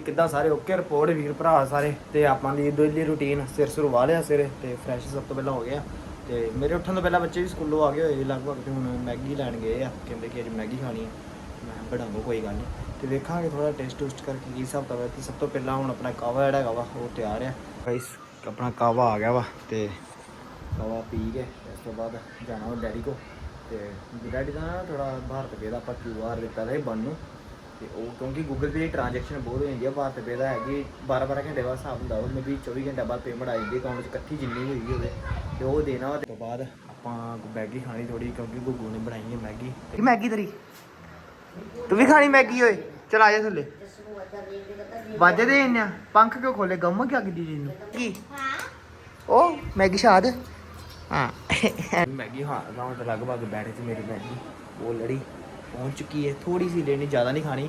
ਕਿੱਦਾਂ ਸਾਰੇ? Okay report ਵੀਰ ਭਰਾ ਸਾਰੇ। ਤੇ ਆਪਾਂ ਦੀ ਡੇਲੀ ਰੂਟੀਨ ਸਿਰ ਸੁਰ ਵਾਹ ਲਿਆ ਸਿਰ ਤੇ ਫਰੈਸ਼ ਸਭ ਤੋਂ ਪਹਿਲਾਂ ਹੋ ਗਿਆ। ਤੇ ਮੇਰੇ ਉੱਠਣ ਤੋਂ ਪਹਿਲਾਂ ਬੱਚੇ ਵੀ ਸਕੂਲੋਂ ਆ ਗਏ ਹੋਏ ਲਗਭਗ ਤੇ ਹੁਣ ਮੈਗੀ ਲੈਣ ਗਏ ਆ। ਕਹਿੰਦੇ ਕਿ ਅੱਜ ਮੈਗੀ ਖਾਣੀ ਆ। ਮੈਂ ਕਿਹਾ, ਬਣਾਵੋ ਕੋਈ ਗੱਲ ਨਹੀਂ। ਤੇ ਵੇਖਾਂਗੇ ਥੋੜਾ ਟੈਸਟ ਟੂਸਟ ਕਰਕੇ ਕੀ ਹਿਸਾਬ ਦਾ ਤੇ ਸਭ ਤੋਂ ਪਹਿਲਾਂ ਹੁਣ ਆਪਣਾ ਕਾਵਾ ਜਿਹੜਾ ਹੈਗਾ ਵਾ, ਉਹ ਤਿਆਰ ਆ। ਗਾਇਸ ਆਪਣਾ ਕਾਵਾ ਆ ਗਿਆ ਵਾ ਤੇ ਕਾਵਾ ਪੀ ਕੇ ਇਸ ਤੋਂ ਬਾਅਦ ਜਾਣਾ ਵਾ ਡੈਡੀ ਕੋ ਤੇ ਡੈਡੀ ਦਾ ਨਾ ਥੋੜਾ ਭਾਰਤ ਗਏ ਦਾ, ਆਪਾਂ ਕਿਊ ਆਰ ਦਿੱਤਾ ਦਾ ਬਣ ਨੂੰ। ਤੇ ਉਹ ਕਿਉਂਕਿ ਗੂਗਲ ਪੇ ਦੀ ਟ੍ਰਾਂਜੈਕਸ਼ਨ ਬਹੁਤ ਹੋ ਜਾਂਦੀ ਆ ਭਾਰਤ ਪੇ ਦਾ ਹੈਗੀ 12 12 ਘੰਟੇ ਬਾਅਦ ਹਿਸਾਬ ਹੁੰਦਾ ਉਹ ਮੈਂ ਵੀ 24 ਘੰਟੇ ਬਾਅਦ ਪੇਮੈਂਟ ਆ ਜਾਂਦੀ ਅਕਾਊਂਟ 'ਚ ਇਕੱਠੀ ਜਿੰਨੀ ਹੋਈ ਹੋਵੇ ਤੇ ਉਹ ਦੇਣਾ ਤੇ ਤੋਂ ਬਾਅਦ ਆਪਾਂ ਮੈਗੀ ਖਾਣੀ ਥੋੜੀ ਕਿਉਂਕਿ ਗੁੱਗੂ ਨੇ ਬਣਾਈ ਹੈ ਮੈਗੀ। ਕਿ ਮੈਗੀ ਤੇਰੀ? ਤੂੰ ਵੀ ਖਾਣੀ ਮੈਗੀ ਓਏ ਚਲ ਆ ਜਾ ਥੱਲੇ। ਵਾਜੇ ਦੇ ਇੰਨਾ ਪੰਖ ਕਿਉਂ ਖੋਲੇ ਗਮ ਕਿਆ ਕਿਦੀ ਜੀ ਨੂੰ ਕੀ? ਉਹ ਮੈਗੀ ਸ਼ਾਦ? ਹਾਂ। ਮੈਗੀ ਹਾਂ ਤੇ ਲਗਭਗ ਬੈਠੇ ਸੀ ਮੇਰੀ ਮੈਗੀ ਉਹ ਲੜੀ। ਪਹੁੰਚ ਚੁੱਕੀ ਹੈ। ਥੋੜੀ ਸੀ ਲੈਣੀ ਜ਼ਿਆਦਾ ਨਹੀਂ ਖਾਣੀ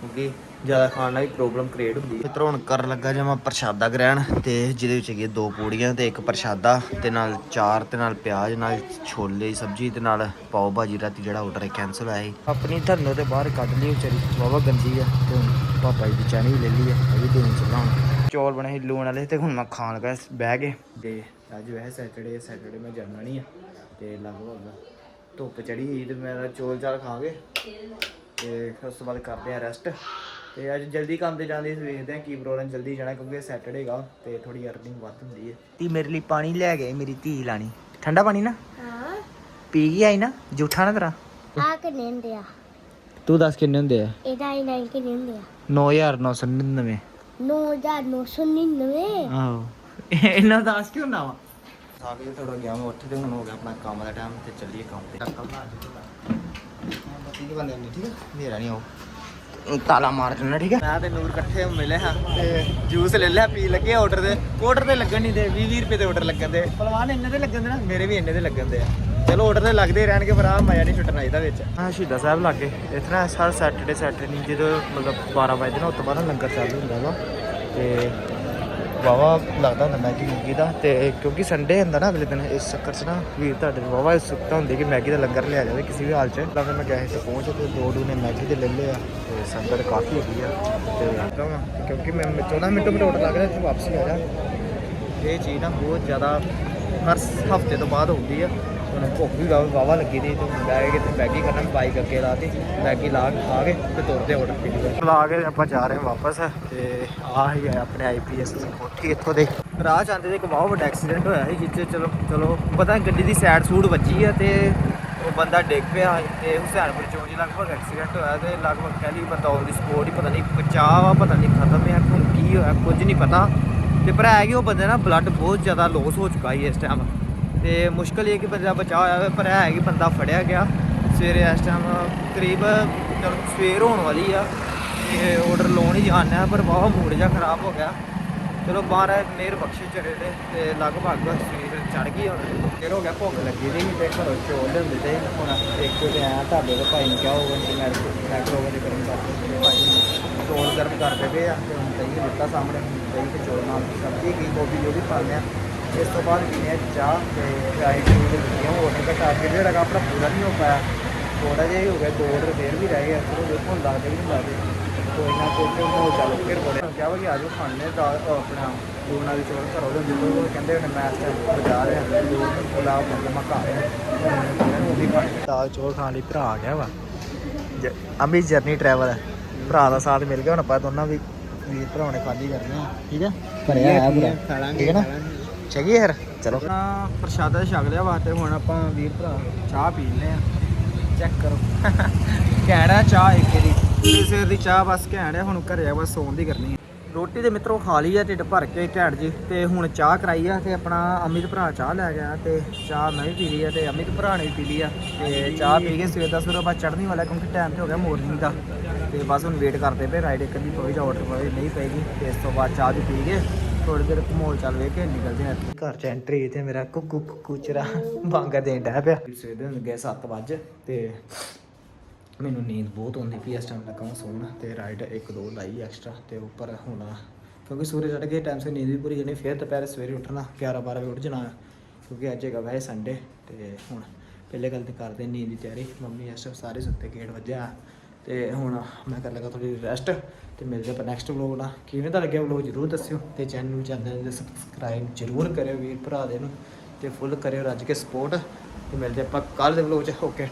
ਕਿਉਂਕਿ ਜ਼ਿਆਦਾ ਖਾਣ ਨਾਲ ਵੀ ਪ੍ਰੋਬਲਮ ਕ੍ਰੀਏਟ ਹੁੰਦੀ ਹੈ। ਮਿੱਤਰੋ ਹੁਣ ਕਰਨ ਲੱਗਾ ਜਮਾ ਪ੍ਰਸ਼ਾਦਾ ਗ੍ਰਹਿਣ ਤੇ ਜਿਹਦੇ ਵਿੱਚ ਹੈਗੇ ਦੋ ਪੂੜੀਆਂ ਤੇ ਇੱਕ ਪ੍ਰਸ਼ਾਦਾ ਤੇ ਨਾਲ ਚਾਰ ਤੇ ਨਾਲ ਪਿਆਜ਼ ਨਾਲ ਛੋਲੇ ਸਬਜ਼ੀ ਤੇ ਨਾਲ ਪਾਓ ਭਾਜੀ ਰਾਤੀ ਜਿਹੜਾ ਆਰਡਰ ਕੈਨਸਲ ਆਇਆ ਸੀ। ਆਪਣੀ ਧਰਨੋਂ ਤੇ ਬਾਹਰ ਕੱਢ ਲਈ ਵਿਚਾਰੀ ਵਾਵਾ ਗੰਦੀ ਆ ਤੇ ਹੁਣ ਪਾਪਾ ਜੀ ਦੀ ਚਾਣੀ ਵੀ ਲੈ ਲਈ ਆ ਇਹ ਵੀ ਦੇਣ ਚੱਲਾਂ ਹੁਣ। ਚੌਲ ਬਣੇ ਸੀ ਲੂਣ ਵਾਲੇ ਤੇ ਹੁਣ ਮੈਂ ਖਾਣ ਲੱਗਾ ਬਹਿ ਕੇ। ਤੇ ਅੱਜ ਵੈਸੇ ਸੈਟਰਡੇ ਸੈਟਰਡੇ ਮੈਂ ਜਾਣਾ ਨਹੀਂ ਆ ਤੇ ਲਗਭਗ ਧੁੱਪ ਚੜੀ ਹੋਈ ਤੇ ਮੈਂ ਚੌਲ ਚਾਲ ਖਾਵਾਂਗੇ ਤੇ ਫਿਰ ਉਸ ਤੋਂ ਬਾਅਦ ਕਰਦੇ ਆ ਰੈਸਟ ਤੇ ਅੱਜ ਜਲਦੀ ਕੰਮ ਤੇ ਜਾਂਦੇ ਸੀ ਵੇਖਦੇ ਆ ਕੀ ਪ੍ਰੋਗਰਾਮ ਜਲਦੀ ਜਾਣਾ ਕਿਉਂਕਿ ਸੈਟਰਡੇ ਹੈਗਾ ਤੇ ਥੋੜੀ ਅਰਨਿੰਗ ਵੱਧ ਹੁੰਦੀ ਹੈ। ਤੀ ਮੇਰੇ ਲਈ ਪਾਣੀ ਲੈ ਗਏ ਮੇਰੀ ਧੀ ਲਾਣੀ। ਠੰਡਾ ਪਾਣੀ ਨਾ? ਹਾਂ। ਪੀ ਗਈ ਆਈ ਨਾ ਜੂਠਾ ਨਾ ਤੇਰਾ? ਆ ਕਿੰਨੇ ਹੁੰਦੇ ਆ? ਤੂੰ ਦੱਸ ਕਿੰਨੇ ਹੁੰਦੇ ਆ? ਇਹਦਾ ਹੀ ਨਹੀਂ ਕਿੰਨੇ ਹੁੰਦੇ ਆ? 9999 9999 ਆਹੋ। ਇਹਨਾਂ ਦੱਸ ਕਿਉਂ ਨਾ ਵਾ? ਸਾਗ ਜੇ ਥੋੜਾ ਗਿਆ ਮੈਂ ਉੱਥੇ ਤੇ ਹੁਣ ਹੋ ਗਿਆ ਆਪਣਾ ਕੰਮ ਦਾ ਟਾਈਮ ਤੇ ਚੱਲੀਏ ਕੰਮ ਤੇ। ਬੰਦੇ ਠੀਕ ਹੈ ਮੇਰਾ ਨਹੀਂ ਆਉ ਤਾਲਾ ਮਾਰ ਦੇਣਾ ਠੀਕ ਹੈ ਮੈਂ ਤੇ ਨੂਰ ਇਕੱਠੇ ਮਿਲੇ ਹਾਂ ਤੇ ਜੂਸ ਲੈ ਲਿਆ ਪੀ ਲੱਗੇ ਆਰਡਰ ਦੇ ਆਰਡਰ ਤੇ ਲੱਗਣ ਨਹੀਂ ਦੇ 20 20 ਰੁਪਏ ਦੇ ਆਰਡਰ ਲੱਗਣ ਦੇ। ਪਹਿਲਵਾਨ ਇੰਨੇ ਦੇ ਲੱਗਣ ਦੇ ਨਾ। ਮੇਰੇ ਵੀ ਇੰਨੇ ਦੇ ਲੱਗਣ ਦੇ ਆ। ਚਲੋ ਆਰਡਰ ਤੇ ਲੱਗਦੇ ਰਹਿਣਗੇ ਪਰ ਆ ਮਜ਼ਾ ਨਹੀਂ ਛੁੱਟਣਾ ਇਹਦਾ ਵਿੱਚ। ਹਾਂ ਸ਼ਹੀਦਾਂ ਸਾਹਿਬ ਲੱਗੇ। ਇੱਥੇ ਨਾ ਹਰ ਸੈਟਰਡੇ ਸੈਟਰਡੇ ਨਹੀਂ ਜਦੋਂ ਮਤਲਬ 12 ਵਜੇ ਨਾ ਉਸ ਤੋਂ ਬਾਅਦ ਲੰਗਰ ਚਾਲੂ ਹੁੰਦਾ ਵਾ। ਤੇ ਵਾਵਾ ਲੱਗਦਾ ਹੁੰਦਾ ਮੈਗੀ ਮੁਗੀ ਦਾ ਤੇ ਕਿਉਂਕਿ ਸੰਡੇ ਹੁੰਦਾ ਨਾ ਅਗਲੇ ਦਿਨ, ਇਸ ਚੱਕਰ 'ਚ ਨਾ ਵੀਰ ਤੁਹਾਡੇ ਵਾਵਾ ਸੁੱਤਾ ਹੁੰਦੀ ਕਿ ਮੈਗੀ ਦਾ ਲੰਗਰ ਲਿਆ ਜਾਵੇ ਕਿਸੇ ਵੀ ਹਾਲ 'ਚ। ਤਾਂ ਮੈਂ ਗਿਆ ਸੀ ਪਹੁੰਚ ਤੇ ਦੋ ਡੂ ਨੇ ਮੈਗੀ ਦੇ ਲੈ ਲਿਆ ਆ ਤੇ ਸੰਗਤ ਕਾਫੀ ਹੈਗੀ ਆ ਤੇ ਕਿਉਂਕਿ ਮੈਂ 14 ਮਿੰਟ ਮਿੰਟ ਆਰਡਰ ਲੱਗ ਰਿਹਾ ਤੇ ਵਾਪਸੀ ਆ ਜਾ। ਇਹ ਚੀਜ਼ ਨਾ ਬਹੁਤ ਜ਼ਿਆਦਾ ਹਰ ਹਫ਼ਤੇ ਤੋਂ ਬਾਅਦ ਹੁੰਦੀ ਆ। ਹੁਣ ਭੁੱਖ ਵੀ ਵਾਵਾ ਲੱਗੀ ਦੀ ਤੇ ਬੈ ਕੇ ਤੇ ਮੈਗੀ ਖਾਣਾ ਬਾਈਕ ਅੱਗੇ ਲਾ ਤੇ ਮੈਗੀ ਲਾ ਕੇ ਖਾ ਕੇ ਤੇ ਤੁਰਦੇ ਆਰਡਰ ਪੀ ਲਾ ਕੇ ਆਪਾਂ ਜਾ ਰਹੇ ਹਾਂ ਵਾਪਸ ਤੇ ਆਹ ਹੀ ਹੈ ਆਪਣੇ ਆਈਪੀਐਸ ਕੋਠੀ ਇੱਥੋਂ ਦੇ। ਰਾਹ ਜਾਂਦੇ ਤੇ ਇੱਕ ਬਹੁਤ ਵੱਡਾ ਐਕਸੀਡੈਂਟ ਹੋਇਆ ਸੀ ਜਿੱਥੇ ਚਲੋ ਚਲੋ ਪਤਾ ਗੱਡੀ ਦੀ ਸਾਈਡ ਸੂਡ ਵੱਜੀ ਆ ਤੇ ਉਹ ਬੰਦਾ ਡਿੱਗ ਪਿਆ ਤੇ ਹੁਸੈਨਪੁਰ ਚੋਂ ਜੀ ਲਗਭਗ ਐਕਸੀਡੈਂਟ ਹੋਇਆ ਤੇ ਲਗਭਗ ਕਹਿ ਲਈ ਬੰਦਾ ਔਨ ਦੀ ਸਪੋਰਟ ਹੀ ਪਤਾ ਨਹੀਂ ਬਚਾਅ ਵਾ, ਪਤਾ ਨਹੀਂ ਖਤਮ ਹੈ ਹੁਣ ਕੀ ਹੋਇਆ, ਕੁਝ ਨਹੀਂ ਪਤਾ। ਤੇ ਪਰ ਹੈ ਕਿ ਉਹ ਬੰਦੇ ਨਾ ਬਲੱਡ ਬਹੁਤ ਜ਼ਿਆਦਾ ਲੋਸ ਹੋ ਚੁੱਕਾ ਸੀ ਇਸ ਟਾਈਮ ਤੇ ਮੁਸ਼ਕਲ ਇਹ ਕਿ ਬੰਦਾ ਬਚਾਅ ਹੋਇਆ ਪਰ ਹੈ ਕਿ ਬੰਦਾ ਫੜਿਆ ਗਿਆ। ਸਵੇਰੇ ਇਸ ਟਾਈਮ ਕਰੀਬ ਚਲੋ ਸਵੇਰ ਹੋਣ ਵਾਲੀ ਆ, ਤੇ ਆਰਡਰ ਲਾਉਣ ਹੀ ਜਾਣਾ ਪਰ ਬਹੁਤ ਮੂਡ ਜਿਹਾ ਖਰਾਬ ਹੋ ਗਿਆ। ਚਲੋ ਬਾਹਰ ਮੇਰ ਬਖਸ਼ੇ ਚੜੇ ਦੇ ਤੇ ਲਗਭਗ ਸਵੇਰ ਚੜ ਗਈ ਹੁਣ। ਫਿਰ ਹੋ ਗਿਆ ਭੁੱਖ ਲੱਗੀ ਦੀ ਤੇ ਘਰੋਂ ਚੋਲ ਲਿਆਉਂਦੇ ਤੇ ਹੁਣ ਇੱਕ ਤੇ ਆਇਆ ਢਾਬੇ ਦੇ ਭਾਈ ਨੂੰ ਕਿਹਾ ਹੋਵੇ ਕਿ ਮੈਂ ਮੈਕਰੋ ਵਾਲੇ ਗਰਮ ਕਰਦੇ ਭਾਈ ਚੋਲ ਗਰਮ ਕਰਦੇ ਪਏ ਆ, ਤੇ ਹੁਣ ਦਹੀਂ ਦਿੱਤਾ ਸਾਹਮਣੇ, ਦਹੀਂ ਤੇ ਚੋਲ ਨਾਲ ਸਬਜ਼ੀ ਕੀ ਗੋਭੀ ਜੋ ਵੀ ਪਾ ਲਿਆ ਇਸ ਤੋਂ ਬਾਅਦ ਪੀਨੇ ਚਾਹ ਤੇ ਫਰਾਈ ਫਰੂਟ ਦੇ ਦਿੱਤੀਆਂ ਹੋਰ ਤੇ ਟਾਰਗੇਟ ਜਿਹੜਾ ਆਪਣਾ ਪੂਰਾ ਨਹੀਂ ਹੋ ਪਾਇਆ। ਥੋੜਾ ਜਿਹਾ ਹੀ ਹੋ ਗਿਆ ਦੋ ਆਰਡਰ ਫੇਰ ਵੀ ਰਹਿ ਗਏ ਚਲੋ ਦੇਖੋ ਲੱਗਦੇ ਵੀ ਨਹੀਂ ਲੱਗਦੇ। ਕੋਈ ਨਾ ਕੋਈ ਤੇ ਹੋ ਚੱਲ ਫਿਰ ਬੜੇ। ਕਿਹਾ ਵਾ ਕਿ ਆਜੋ ਖਾਣੇ ਦਾ ਉਹ ਆਪਣਾ ਲੂਣ ਵਾਲੀ ਚੌਲ ਘਰੋਂ ਦੇ ਜਦੋਂ ਉਹ ਕਹਿੰਦੇ ਹੁਣ ਮੈਂ ਇਸ ਟਾਈਮ ਬਾਜ਼ਾਰ ਆ ਪੁਲਾਵ ਬੰਦ ਮੈਂ ਘਰ ਆ। ਉਹ ਵੀ ਖਾਣੇ ਦਾਲ ਚੌਲ ਖਾਣ ਲਈ ਭਰਾ ਆ ਗਿਆ ਵਾ। ਅਮੀ ਜਰਨੀ ਟਰੈਵਲ ਭਰਾ ਦਾ ਸਾਥ ਮਿਲ ਗਿਆ ਹੁਣ ਆਪਾਂ ਦੋਨਾਂ ਵੀ ਵੀਰ ਭਰਾਵਾਂ ਨੇ ਖਾਲੀ ਕਰਨੀ ਆ। ਠੀਕ ਹੈ ਭਰਿਆ ਆ ਪੂਰਾ। ਠੀਕ ਹੈ ਨਾ? ਚੰਗੀ ਫਿਰ? ਚਲੋ। ਪ੍ਰਸ਼ਾਦਾ ਛਕ ਲਿਆ ਵਾਸਤੇ ਹੁਣ ਆਪਾਂ ਵੀਰ ਭਰਾ ਚਾਹ ਪੀ ਲੈਨੇ ਆ। ਚੈੱਕ ਕਰੋ। ਕਹਿਣਾ ਚਾਹ ਇੱਕ ਦੀ ਸਵੇਰ ਦੀ ਚਾਹ ਬਸ ਘੈਂਟ ਆ, ਹੁਣ ਘਰੇ ਆ, ਬਸ ਸੌਣ ਦੀ ਕਰਨੀ ਆ। ਰੋਟੀ ਦੇ ਮਿੱਤਰੋ ਖਾ ਲਈ ਆ, ਢਿੱਡ ਭਰ ਕੇ ਘੈਂਟ ਜੀ। ਤੇ ਹੁਣ ਚਾਹ ਕਰਾਈ ਆ ਤੇ ਆਪਣਾ ਅਮਿਤ ਭਰਾ ਚਾਹ ਲੈ ਗਿਆ ਤੇ ਚਾਹ ਮੈਂ ਵੀ ਪੀ ਲਈ ਆ ਤੇ ਅਮਿਤ ਭਰਾ ਨੇ ਵੀ ਪੀ ਲਈ ਆ। ਤੇ ਚਾਹ ਪੀ ਕੇ ਸਵੇਰ ਦਾ ਸਵੇਰ ਬਾਅਦ ਚੜ੍ਹਨੀ ਵਾਲਾ, ਕਿਉਂਕਿ ਟਾਈਮ ਤੇ ਹੋ ਗਿਆ ਮੋਰਨਿੰਗ ਦਾ। ਤੇ ਬਸ ਹੁਣ ਵੇਟ ਕਰਦੇ ਪਏ ਰਾਈਡ ਇੱਕ ਦੀ ਕੋਈ ਦਾ ਆਰਡਰ ਪਵੇ ਨਹੀਂ ਪਏਗੀ। ਤੇ ਇਸ ਤੋਂ ਬਾਅਦ ਚਾਹ ਵੀ ਪੀ ਕੇ ਥੋੜੀ ਦੇਰ ਘਮੋਲ ਚੱਲ ਵੇ ਕੇ ਨਿਕਲਦੇ ਆ ਘਰ ਚ ਐਂਟਰੀ ਤੇ ਮੇਰਾ ਕੁੱਕੂ ਕੁਚਰਾ ਬਾਂਗਾ ਦੇਣ ਡਿਆ ਪਿਆ। ਸਵੇਰ ਦੇ ਗਏ 7 ਵਜੇ ਤੇ ਮੈਨੂੰ ਨੀਂਦ ਬਹੁਤ ਆਉਂਦੀ ਪਈ ਇਸ ਟਾਈਮ ਲੱਗਾ ਮੈਂ ਸੌਣ ਤੇ ਰਾਈਡ ਇੱਕ ਦੋ ਲਾਈ ਐਕਸਟਰਾ ਤੇ ਉੱਪਰ ਹੁਣ ਕਿਉਂਕਿ ਸੂਰਜ ਚੜ ਗਏ ਟਾਈਮ ਸੇ ਨੀਂਦ ਵੀ ਪੂਰੀ ਜਣੀ ਫਿਰ ਦੁਪਹਿਰ ਸਵੇਰੇ ਉੱਠਣਾ 11 12 ਵਜੇ ਉੱਠ ਜਾਣਾ ਕਿਉਂਕਿ ਅੱਜ ਹੈਗਾ ਵੈਸੇ ਸੰਡੇ ਤੇ ਹੁਣ ਪਹਿਲੇ ਗੱਲ ਤੇ ਕਰਦੇ ਨੀਂਦ ਦੀ ਤਿਆਰੀ। ਮੰਮੀ ਇਸ ਟਾਈਮ ਸਾਰੇ ਸੁੱਤੇ ਗੇਟ ਵੱਜਿਆ। ਤੇ ਹੁਣ ਮੈਂ ਕਰ ਲਗਾ ਥੋੜੀ ਰੈਸਟ ਤੇ ਮਿਲਦੇ ਆਪਾਂ ਨੈਕਸਟ ਵਲੋਗ ਨਾਲ। ਕਿਵੇਂ ਦਾ ਲੱਗਿਆ ਵਲੋਗ ਜਰੂਰ ਦੱਸਿਓ ਤੇ ਚੈਨਲ ਨੂੰ ਚੈਨਲ ਨੂੰ ਸਬਸਕ੍ਰਾਈਬ ਜਰੂਰ ਕਰਿਓ ਵੀਰ ਭਰਾ ਦੇ ਨੂੰ ਤੇ ਫੁੱਲ ਕਰਿਓ ਰੱਜ ਕੇ ਸਪੋਰਟ ਤੇ ਮਿਲਦੇ ਆਪਾਂ ਕੱਲ ਦੇ ਵਲੋਗ 'ਚ। ਓਕੇ